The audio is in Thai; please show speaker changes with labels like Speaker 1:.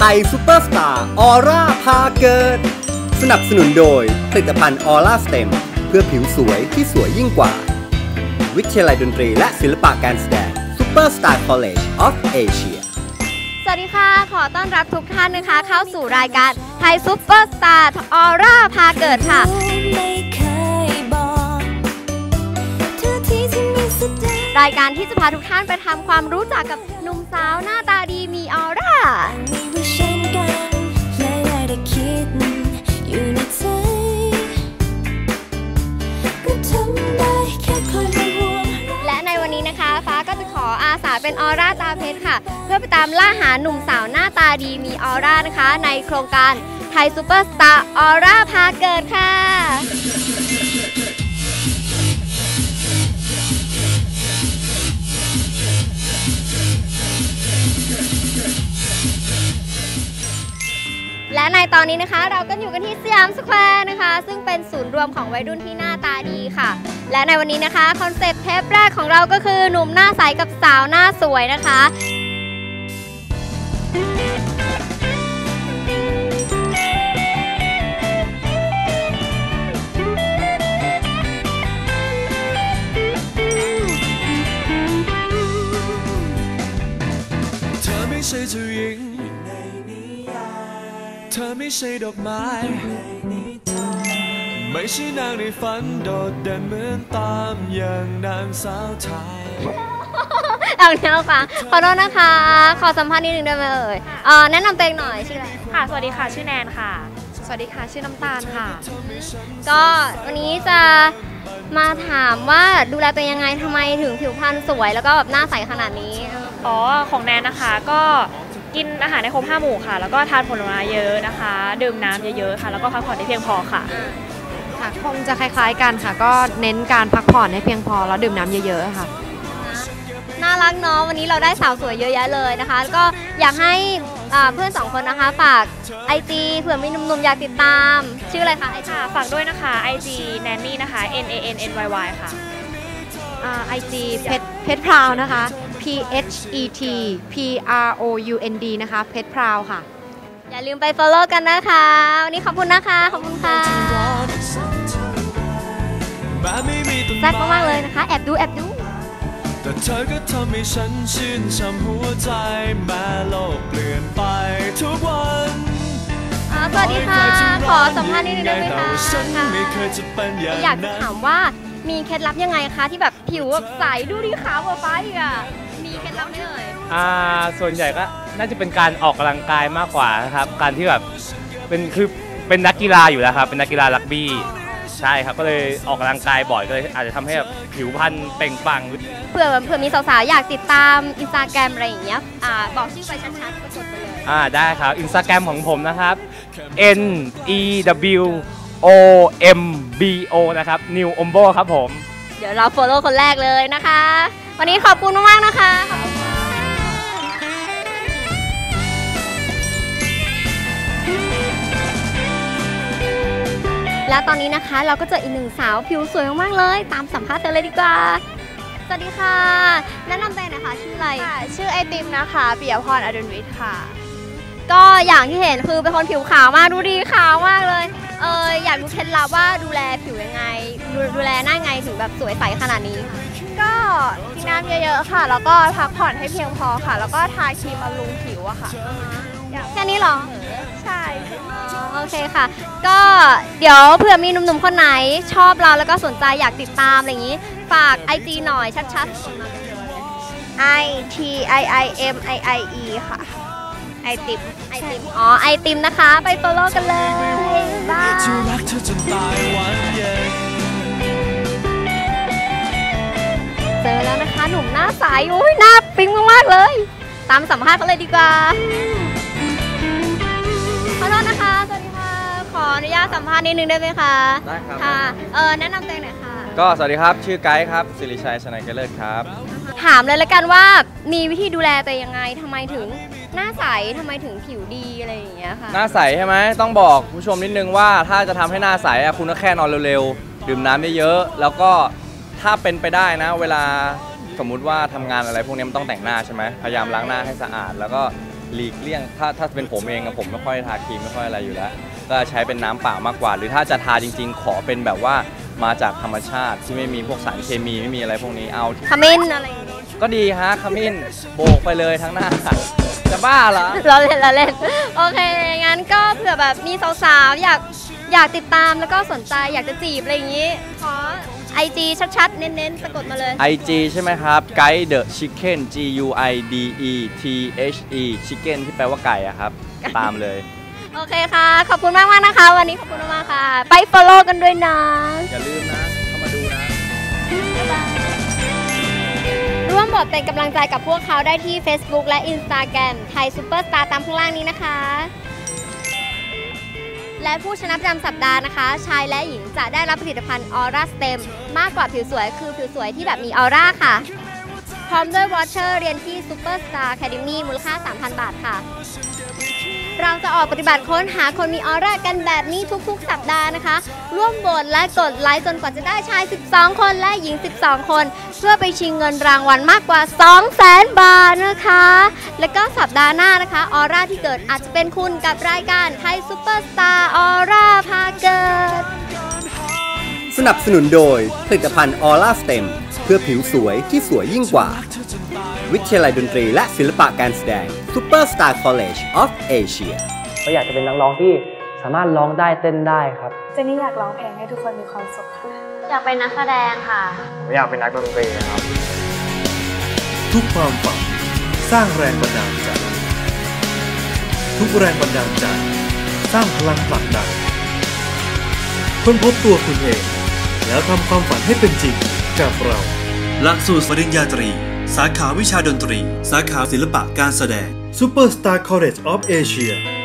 Speaker 1: ไทยซูเปอร์สตาร์ออร่าพาเกิด สนับสนุนโดยผลิตภัณฑ์ออร่าสเต็มเพื่อผิวสวยที่สวยยิ่งกว่า วิทยาลัยดนตรีและศิลปะการแสดง Superstar College of Asia
Speaker 2: สวัสดีค่ะ ขอต้อนรับทุกท่านนะคะ เข้าสู่รายการไทยซุปเปอร์สตาร์ออร่าพาเกิดค่ะ
Speaker 3: ไม่เคยบอกเธอที่ที่มีแสดง
Speaker 2: รายการที่จะพาทุกท่านไปทำความรู้จักกับหนุ่มสาวหน้าตาดีมีออร่า
Speaker 3: และในวั
Speaker 2: นนี้นะคะ ฟ้าก็จะขออาสาเป็นออร่าตาเพชรค่ะ เพื่อไปตามล่าหาหนุ่มสาวหน้าตาดีมีออร่านะคะ ในโครงการไทยซูเปอร์สตาร์ออร่าพาเกิดค่ะ ในตอนนี้นะคะ เราก็อยู่กันที่สยามสแควร์นะคะ ซึ่งเป็นศูนย์รวมของวัยรุ่นที่หน้าตาดีค่ะ และในวันนี้นะคะ คอนเซปต์เทปแรกของเราก็คือหนุ่มหน้าใสกับสาวหน้าสวยนะคะ
Speaker 4: ไม่ใช่ดอกไม้ไม่ใช่นางในฝันโดดเด่นเหมือนตามอย่างนางสาวไทย
Speaker 2: เอาเนี้ยค่ะขอโทษนะคะ ขอสัมภาษณ์นิดนึงได้ไหมเอ่ยเอ่อแนะนำตัวเองหน่อยชื่ออะไร
Speaker 5: ค่ะ สวัสดีค่ะ ชื่อแนนค่ะ สวัสดีค่ะ ชื่อน้ำตาลค่ะ
Speaker 2: ก็วันนี้จะมาถามว่าดูแลตัวเองยังไงทำไมถึงผิวพรรณสวยแล้วก็แบบหน้าใสขนาดนี้
Speaker 5: อ๋อ ของแนนนะคะ ก็ กินอาหารในครบห้าหมู่ค่ะ แล้วก็ทานผลไม้เยอะนะคะ ดื่มน้ำเยอะๆค่ะ แล้วก็พักผ่อนได้เพียงพอค่ะ
Speaker 6: ค่ะคงจะคล้าย ๆกันค่ะ ก็เน้นการพักผ่อนให้เพียงพอแล้วดื่มน้ำเยอะๆค่ะ
Speaker 2: น่ารักเนาะวันนี้เราได้สาวสวยเยอะแยะเลยนะคะแล้วก็อยากให้อ่าเพื่อนสองคนนะคะฝากไอจีเผื่อมีหนุ่มๆอยากติดตาม ชื่ออะไรคะไอจี
Speaker 5: ค่ะฝากด้วยนะคะ IG Nanny นะคะ N A N N Y Y ค่ะ
Speaker 6: ไอจีเพชรเพชรพราวนะคะ P H E T P R O U N D นะคะเพชรพราวค่ะ
Speaker 2: อย่าลืมไป follow กันนะคะ วันนี้ขอบคุณนะคะ ขอบคุณค่ะ
Speaker 4: แม้ไม่มีต้น
Speaker 2: แซ่บ
Speaker 4: ไม้
Speaker 2: มากๆเลยนะคะ แอบดู แอบดู
Speaker 4: แต่เธอก็ทำให้ฉันชื่นช่ำหัวใจแม้โลกเปลี่ยนไปทุกวัน
Speaker 2: อ่าสวัสดีค่ะ ขอสัมภาษณ์นิดนึงได้ไหมคะ
Speaker 4: ฉัน
Speaker 2: ค่ะ
Speaker 4: ไม่เคยจะเป็นอย่าง
Speaker 2: อยากจะ
Speaker 4: นั้น
Speaker 2: ถามว่ามีเคล็ดลับยังไงคะ ที่แบบผิวแบบใสดูดีขาวกว่าฟ้าอีกอะมี เคล็ดลับไหมเอ่ย
Speaker 7: อ่าส่วนใหญ่ก็น่าจะเป็นการออกกำลังกายมากกว่านะครับ การที่แบบเป็นคือเป็นนักกีฬาอยู่แล้วครับ เป็นนักกีฬารักบี้ใช่ครับ ก็เลยออกกำลังกายบ่อยก็เลยอาจจะทำให้แบบผิวพรรณเปล่งปลั่ง
Speaker 2: เผื่อเผื่อมีสาวๆ อยากติดตามอินสตาแกรมอะไรอย่างเงี้ยอ่าบอกชื่อไปชัดๆก็กดไปเลย
Speaker 7: อ่าได้ครับอินสตาแกรมของผมนะครับ n e w o m b o นะครับ New Ombo ครับผม
Speaker 2: เดี๋ยวเรา follow คนแรกเลยนะคะ วันนี้ขอบคุณมากๆนะคะขอบคุณค่ะและตอนนี้นะคะเราก็เจออีกหนึ่งสาวผิวสวยมากๆเลย ตามสัมภาษณ์เธอเลยดีกว่า สวัสดีค่ะ แนะนำตัวเองหน่อยค่ะชื่ออะไร
Speaker 5: ค่ะชื่อไอติมนะคะปิยพรอดุลวิทย์ค่ะ
Speaker 2: ก็อย่างที่เห็นคือเป็นคนผิวขาวมากดูดีขาวมากเลย เอออยากรู้เคล็ดลับว่าดูแลผิวยังไง ดูดูแลหน้าไงถึงแบบสวยใสขนาดนี้ค่ะ
Speaker 5: ก็กินน้ำเยอะๆค่ะ แล้วก็พักผ่อนให้เพียงพอค่ะ แล้วก็ทาครีมบำรุงผิวอะค่ะ
Speaker 2: แค่นี้เหรอ
Speaker 5: ใช่
Speaker 2: อ๋อโอเคค่ะ ก็เดี๋ยวเผื่อมีหนุ่มๆคนไหนชอบเราแล้วก็สนใจอยากติดตามอะไรอย่างนี้ ฝาก IG หน่อยชัดๆ
Speaker 5: I T I I M I I E ค่ะ ไอติม
Speaker 2: ไอติมอ๋อไอติมนะคะ ไป follow กันเลยบาย
Speaker 4: จะรักเธอจนตายวันเย็น
Speaker 2: เจอแล้วนะคะหนุ่มหน้าใสโอ้ยหน้าปิ๊งมากๆเลย ตามสัมภาษณ์เขาเลยดีกว่าขอโทษนะคะสวัสดีค่ะขออนุญาตสัมภาษณ์นิดนึงได้ไหมคะ
Speaker 8: ได้ครับ
Speaker 2: ค่ะเออแนะนำตัวเองหน่อยค่ะ
Speaker 8: ก็สวัสดีครับ ชื่อไกด์ครับสิริชัยชนายเกลิศครับ
Speaker 2: ถามเลยละกันว่ามีวิธีดูแลตัวเองยังไงทำไมถึง หน้าใสทำไมถึงผิวดีอะไรอย่างเงี้ยค่ะ
Speaker 8: หน้าใสใช่ไหมต้องบอกผู้ชมนิดนึงว่าถ้าจะทำให้หน้าใสอะคุณก็แค่นอนเร็วๆ ดื่มน้ำเยอะๆแล้วก็ถ้าเป็นไปได้นะ เวลาสมมุติว่าทำงานอะไรพวกนี้มันต้องแต่งหน้าใช่ไหมพยายามล้างหน้าให้สะอาด แล้วก็หลีกเลี่ยงถ้าถ้าเป็นผมเองอะผมไม่ค่อยทาครีมไม่ค่อยอะไรอยู่แล้ว ก็ใช้เป็นน้ำเปล่ามากกว่า หรือถ้าจะทาจริง ๆ ขอเป็นแบบว่ามาจากธรรมชาติที่ไม่มีพวกสารเคมีไม่มีอะไรพวกนี้เอา
Speaker 2: ขมิ้นอะไรอย่างงี้
Speaker 8: ก็ดีฮะขมิ้นโบกไปเลยทั้งหน้า จะบ้าเหรอ
Speaker 2: เราเล่นเราเล่น โอเค งั้นก็เผื่อแบบมีสาวๆ อยากอยากติดตามแล้วก็สนใจอยากจะจีบอะไรอย่างงี้ ขอ IG ชัดๆ เน้นๆ สะกดมาเลย
Speaker 8: IG ใช่ไหมครับไกด์เดอะชิคเก้น G U I D E T H E ชิคเก้นที่แปลว่าไก่อะครับ ตามเลย
Speaker 2: โอเคค่ะ ขอบคุณมากมากๆนะคะ วันนี้ขอบคุณมากๆค่ะ ไป follow กันด้วยนะ
Speaker 8: อย่าลืมนะ เข้ามาดูนะ
Speaker 2: ร่วมบทเป็นกำลังใจกับพวกเขาได้ที่ Facebook และ Instagram ไทยซูเปอร์สตาร์ตามข้างล่างนี้นะคะ และผู้ชนะประจำสัปดาห์นะคะ ชายและหญิงจะได้รับผลิตภัณฑ์ออร่าสเต็มมากกว่าผิวสวยคือผิวสวยที่แบบมีออร่าค่ะ พร้อมด้วยวอชเชอร์เรียนที่ Superstar Academy มูลค่า 3,000 บาทค่ะ เราจะออกปฏิบัติค้นหาคนมีออร่ากันแบบนี้ทุกๆ สัปดาห์นะคะ ร่วมโหวตและกดไลค์จนกว่าจะได้ชาย 12 คนและหญิง 12 คน เพื่อไปชิงเงินรางวัลมากกว่า 200,000 บาทนะคะ แล้วก็สัปดาห์หน้านะคะออร่าที่เกิดอาจจะเป็นคุณกับรายการไทยซูเปอร์สตาร์ออร่าพาเกิด
Speaker 1: สนับสนุนโดยผลิตภัณฑ์ออร่าสเต็มเพื่อผิวสวยที่สวยยิ่งกว่า วิทยาลัยดนตรีและศิลปะการแสดง Superstar College of Asia
Speaker 9: ก็อยากจะเป็นนักร้องที่สามารถร้องได้เต้นได้ครับ
Speaker 10: เจนนี่อยากร้องเพลงให้ทุกคนมีความสุขค่ะ
Speaker 2: อยากเป็นนักแสดงค่ะ
Speaker 9: ผมอยากเป็นนักดนตรีครับ
Speaker 11: ทุกความฝันสร้างแรงบันดาลใจ ทุกแรงบันดาลใจ สร้างพลังผลักดันค้นพบตัวคุณเอง แล้วทำความฝันให้เป็นจริงกับเรา
Speaker 12: หลักสูตรปริญญาตรี สาขาวิชาดนตรี สาขาศิลปะการแสดง
Speaker 11: Superstar College of Asia